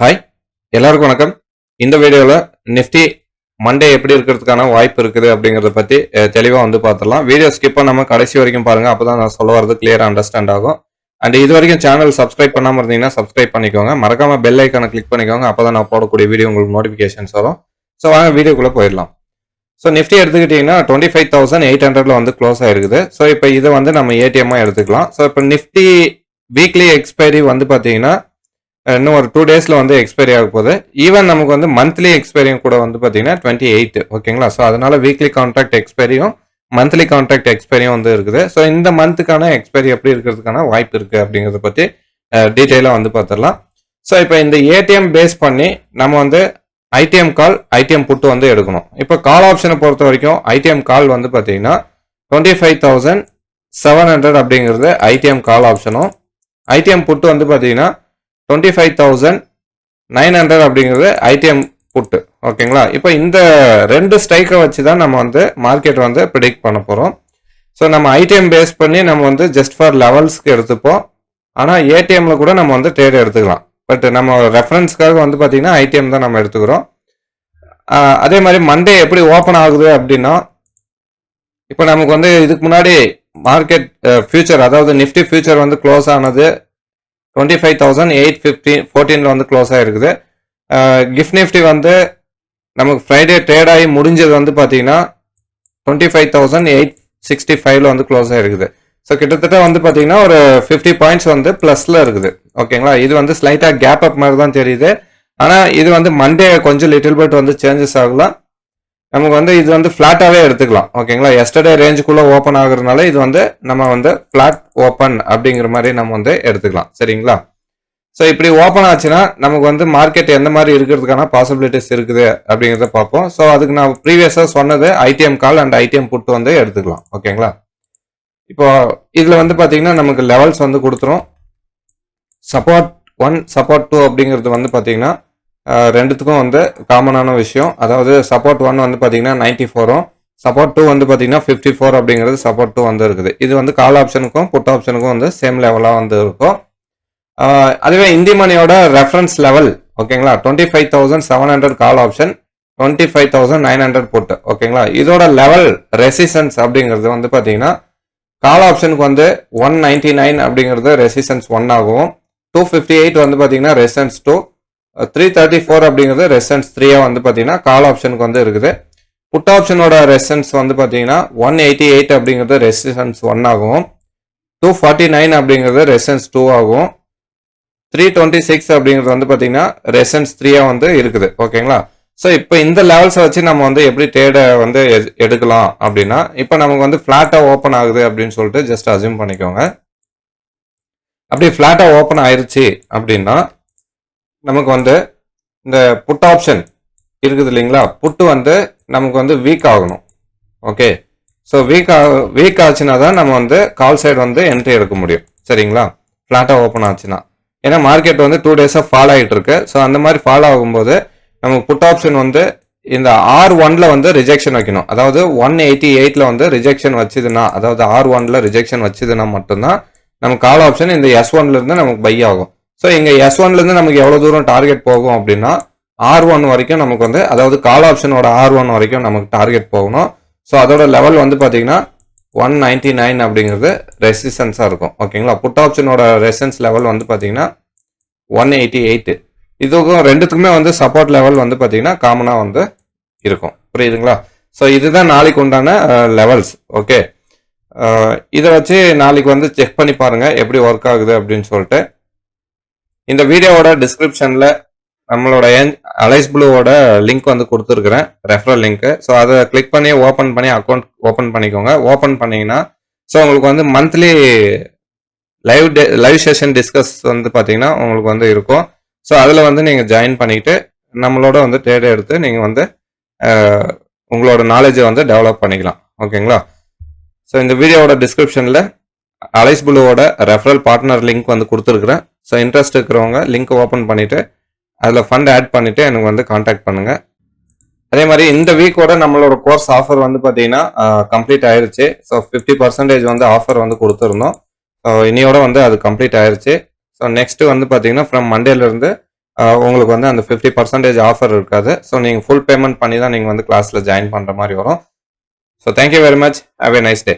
Hi எல்லாருக்கும் வணக்கம். இந்த வீடியோவில் நிஃப்டி மண்டே எப்படி இருக்கிறதுக்கான வாய்ப்பு இருக்குது அப்படிங்கிறத பற்றி தெளிவாக வந்து பார்த்துடலாம் வீடியோ ஸ்கிப் பண்ணாமல் கடைசி வரைக்கும் பாருங்கள் அப்போ தான் நான் சொல்ல வரது கிளியராக அண்டர்ஸ்டாண்ட் ஆகும். அண்ட் இது வரைக்கும் சேனல் சப்ஸ்கிரைப் பண்ணாமல் இருந்தீங்கன்னா சப்ஸ்கிரைப் பண்ணிக்கோங்க. மறக்காமல் பெல் ஐக்கானை கிளிக் பண்ணிக்கோங்க அப்போ தான் நான் போடக்கூடிய வீடியோ உங்களுக்கு நோட்டிஃபிகேஷன்ஸ் வரும். ஸோ வாங்க வீடியோக்குள்ளே போயிடலாம். ஸோ நிஃப்டி எடுத்துக்கிட்டிங்கன்னா டுவெண்ட்டி ஃபைவ் தௌசண்ட் எயிட் ஹண்ட்ரட்ல வந்து க்ளோஸ் ஆயிருக்குது. ஸோ இப்போ இதை வந்து நம்ம ஏடிஎம்மாக எடுத்துக்கலாம். ஸோ இப்போ நிஃப்டி வீக்லி எக்ஸ்பைரி வந்து பார்த்தீங்கன்னா இன்னும் ஒரு டூ டேஸில் வந்து எக்ஸ்பைரி ஆக போகுது. ஈவன் நமக்கு வந்து மந்த்லி எக்ஸ்பைரியும் கூட வந்து பார்த்தீங்கன்னா டுவெண்ட்டி எயிட் ஓகேங்களா ஸோ அதனால வீக்லி கான்ட்ராக்ட் எக்ஸ்பைரியும் மந்த்லி கான்ட்ராக்ட் எக்ஸ்பைரியும் வந்து இருக்குது. ஸோ இந்த மந்த்துக்கான எக்ஸ்பைரி எப்படி இருக்கிறதுக்கான வாய்ப்பு இருக்குது அப்படிங்கிறத பற்றி டீட்டெயிலாக வந்து பார்த்துடலாம் ஸோ இப்போ இந்த ஏடிஎம் பேஸ் பண்ணி நம்ம வந்து ஐடிஎம் கால் ஐடிஎம் புட்டு வந்து எடுக்கணும். இப்போ கால் ஆப்ஷனை பொறுத்த வரைக்கும் ஐடிஎம் கால் வந்து பார்த்தீங்கன்னா twenty five thousand seven hundred அப்படிங்கிறது ஐடிஎம் கால் ஆப்ஷனும் ஐடிஎம் புட்டு வந்து பார்த்தீங்கன்னா twenty five thousand nine hundred அப்படிங்கிறது ஐடிஎம் புட்டு ஓகேங்களா இப்போ இந்த ரெண்டு ஸ்ட்ரைக்கை வச்சு தான் நம்ம வந்து மார்க்கெட் வந்து ப்ரிடிக்ட் பண்ண போகிறோம் ஸோ நம்ம ஐடிஎம் பேஸ் பண்ணி நம்ம வந்து ஜஸ்ட் ஃபார் லெவல்ஸ்க்கு எடுத்துப்போம். ஆனால் ஏடிஎம்மில் கூட நம்ம வந்து ட்ரேட் எடுத்துக்கலாம். பட் நம்ம ரெஃபரன்ஸ்க்காக வந்து பார்த்திங்கன்னா ஐடிஎம் தான் நம்ம எடுத்துக்கிறோம். அதே மாதிரி மண்டே எப்படி ஓப்பன் ஆகுது அப்படின்னா இப்போ நமக்கு வந்து இதுக்கு முன்னாடி மார்க்கெட் ஃபியூச்சர் அதாவது நிஃப்டி ஃபியூச்சர் வந்து க்ளோஸ் ஆனது twenty five thousand eight fifty ஃபோர்டீனில் வந்து க்ளோஸ் ஆகிருக்குது கிஃப்ட் நிஃப்டி வந்து நமக்கு ஃப்ரைடே ட்ரேட் ஆகி முடிஞ்சது வந்து பார்த்தீங்கன்னா twenty five thousand eight sixty ஃபைவ்ல வந்து க்ளோஸ் ஆகிருக்குது ஸோ கிட்டத்தட்ட வந்து பார்த்தீங்கன்னா ஒரு ஃபிஃப்டி பாயிண்ட்ஸ் வந்து ப்ளஸில் இருக்குது. ஓகேங்களா இது வந்து ஸ்லைட்டாக கேப் அப் மாதிரி தான் தெரியுது. ஆனால் இது வந்து மண்டே கொஞ்சம் லிட்டில் பட் வந்து சேஞ்சஸ் ஆகலாம். நமக்கு வந்து இது வந்து ஃப்ளாட்டாகவே எடுத்துக்கலாம். ஓகேங்களா? எஸ்டர்டே ரேஞ்சுக்குள்ளே ஓப்பன் ஆகுறதுனால இது வந்து நம்ம வந்து ஃப்ளாட் ஓப்பன் அப்படிங்கிற மாதிரி நம்ம வந்து எடுத்துக்கலாம். சரிங்களா? ஸோ இப்படி ஓப்பன் ஆச்சுன்னா நமக்கு வந்து மார்க்கெட் எந்த மாதிரி இருக்கிறதுக்கான பாசிபிலிட்டிஸ் இருக்குது அப்படிங்கிறத பார்ப்போம். ஸோ அதுக்கு நான் ப்ரீவியஸாக சொன்னது ITM call and ITM put வந்து எடுத்துக்கலாம். ஓகேங்களா? இப்போ இதில் வந்து பார்த்தீங்கன்னா நமக்கு லெவல்ஸ் வந்து கொடுத்துரும். சப்போர்ட் ஒன் சப்போர்ட் டூ அப்படிங்கிறது வந்து பார்த்தீங்கன்னா ரெண்டுத்துக்கும் வந்து காமனான விஷயம். அதாவது சப்போர்ட் ஒன் வந்து பார்த்தீங்கன்னா நைன்ட்டி ஃபோரும் சப்போர்ட் டூ வந்து பார்த்தீங்கன்னா ஃபிஃப்டி ஃபோர் அப்படிங்கிறது சப்போர்ட் டூ வந்து இருக்குது. இது வந்து கால் ஆப்ஷனுக்கும் புட் ஆப்ஷனுக்கும் வந்து சேம் லெவலாக வந்து இருக்கும். அதுவே இந்தி மணியோட ரெஃபரன்ஸ் லெவல் ஓகேங்களா? Twenty five thousand seven hundred call option twenty five thousand nine hundred போட்டு ஓகேங்களா? இதோட லெவல் ரெசிஸ்டன்ஸ் அப்படிங்கிறது வந்து பார்த்தீங்கன்னா கால் ஆப்ஷனுக்கு வந்து ஒன் நைன்டி நைன் அப்படிங்கிறது ரெசிஸ்டன்ஸ் ஒன் ஆகும். டூ ஃபிஃப்டி எயிட் வந்து பார்த்தீங்கன்னா resistance two three thirty four அப்படிங்கிறது ரெசன்ஸ் த்ரீயாக வந்து பார்த்தீங்கன்னா கால் ஆப்ஷனுக்கு வந்து இருக்குது. புட் ஆப்ஷனோட ரெசன்ஸ் வந்து பார்த்தீங்கன்னா ஒன் எயிட்டி எயிட் அப்படிங்கிறது ரெசிஸ்டன்ஸ் ஒன் ஆகும். டூ ஃபார்ட்டி நைன் அப்படிங்கிறது ரெசன்ஸ் டூ ஆகும். த்ரீ டுவெண்ட்டி சிக்ஸ் அப்படிங்கிறது வந்து பார்த்தீங்கன்னா ரெசன்ஸ் த்ரீயாக வந்து இருக்குது. ஓகேங்களா ஸோ இப்போ இந்த லெவல்ஸை வச்சு நம்ம வந்து எப்படி ட்ரேடை வந்து எடுக்கலாம் அப்படின்னா இப்போ நமக்கு வந்து ஃப்ளாட்டாக ஓப்பன் ஆகுது அப்படின்னு சொல்லிட்டு ஜஸ்ட் அசியூம் பண்ணிக்கோங்க. அப்படி ஃப்ளாட்டாக ஓப்பன் ஆயிருச்சு அப்படின்னா நமக்கு வந்து இந்த புட் ஆப்ஷன் இருக்குது இல்லைங்களா? புட்டு வந்து நமக்கு வந்து வீக் ஆகணும். ஓகே ஸோ வீக் வீக் ஆச்சுன்னா தான் நம்ம வந்து கால் சைடு வந்து என்ட்ரி எடுக்க முடியும். சரிங்களா? ஃப்ளாட்டாக ஓப்பன் ஆச்சுன்னா. ஏன்னா மார்க்கெட் வந்து டூ டேஸாக ஃபால் ஆகிட்டு இருக்கு ஸோ அந்த மாதிரி ஃபால் ஆகும்போது நமக்கு புட் ஆப்ஷன் வந்து இந்த ஆர் ஒன்ல வந்து ரிஜெக்ஷன் வைக்கணும். அதாவது ஒன் எயிட்டி எயிட்ல வந்து ரிஜெக்ஷன் வச்சுதுன்னா அதாவது ஆர் ஒன்ல ரிஜெக்ஷன் வச்சுதுன்னா மட்டும்தான் நமக்கு கால் ஆப்ஷன் இந்த எஸ் ஒன்ல இருந்து நமக்கு பை ஆகும். ஸோ இங்கே எஸ் ஒன்லேருந்து நமக்கு எவ்வளோ தூரம் டார்கெட் போகும் அப்படின்னா ஆர் ஒன் வரைக்கும் நமக்கு வந்து அதாவது கால் ஆப்ஷனோட ஆர் ஒன் வரைக்கும் நமக்கு டார்கெட் போகணும். ஸோ அதோட லெவல் வந்து பார்த்தீங்கன்னா ஒன் நைன்டி நைன் அப்படிங்கிறது ரெசிஸ்டன்ஸாக இருக்கும். ஓகேங்களா புட் ஆப்ஷனோட ரெசிஸ்டன்ஸ் லெவல் வந்து பார்த்தீங்கன்னா ஒன் எயிட்டி எயிட்டு இதுக்கும் ரெண்டுத்துக்குமே வந்து சப்போர்ட் லெவல் வந்து பார்த்தீங்கன்னா காமனாக வந்து இருக்கும். புரியுதுங்களா? ஸோ இதுதான் நாளைக்கு உண்டான லெவல்ஸ் ஓகே இதை வச்சு நாளைக்கு வந்து செக் பண்ணி பாருங்கள் எப்படி ஒர்க் ஆகுது அப்படின்னு சொல்லிட்டு. இந்த வீடியோவோட டிஸ்கிரிப்ஷனில் நம்மளோட அலைஸ் ப்ளூவோட லிங்க் வந்து கொடுத்துருக்குறேன் ரெஃபரல் லிங்க் ஸோ அதை கிளிக் பண்ணி ஓப்பன் பண்ணி அக்கௌண்ட் ஓப்பன் பண்ணிக்கோங்க. ஓப்பன் பண்ணிங்கன்னா ஸோ உங்களுக்கு வந்து monthly live live session discuss வந்து பார்த்தீங்கன்னா உங்களுக்கு வந்து இருக்கும். ஸோ அதில் வந்து நீங்கள் ஜாயின் பண்ணிக்கிட்டு நம்மளோட வந்து ட்ரேட் எடுத்து நீங்கள் வந்து உங்களோட நாலேஜை வந்து டெவலப் பண்ணிக்கலாம். ஓகேங்களா ஸோ இந்த வீடியோவோட டிஸ்கிரிப்ஷனில் அலைஸ் ப்ளூவோட ரெஃபரல் பார்ட்னர் லிங்க் வந்து கொடுத்துருக்குறேன். ஸோ இன்ட்ரெஸ்ட் இருக்கிறவங்க லிங்க் ஓப்பன் பண்ணிவிட்டு அதில் ஃபண்ட் ஆட் பண்ணிவிட்டு எனக்கு வந்து காண்டாக்ட் பண்ணுங்கள் அதே மாதிரி இந்த வீக்கோட நம்மளோட கோர்ஸ் ஆஃபர் வந்து பார்த்தீங்கன்னா கம்ப்ளீட் ஆயிடுச்சு ஸோ ஃபிஃப்டி பர்சன்டேஜ் வந்து ஆஃபர் வந்து கொடுத்துருந்தோம். ஸோ இனியோட வந்து அது கம்ப்ளீட் ஆயிடுச்சு ஸோ நெக்ஸ்ட்டு வந்து பார்த்தீங்கன்னா ஃப்ரம் மண்டேலேருந்து உங்களுக்கு வந்து அந்த ஃபிஃப்டி பர்சன்டேஜ் ஆஃபர் இருக்காது. ஸோ நீங்கள் ஃபுல் பேமெண்ட் பண்ணி தான் நீங்கள் வந்து கிளாஸில் ஜாயின் பண்ணுற மாதிரி வரும். So thank you very much have a nice day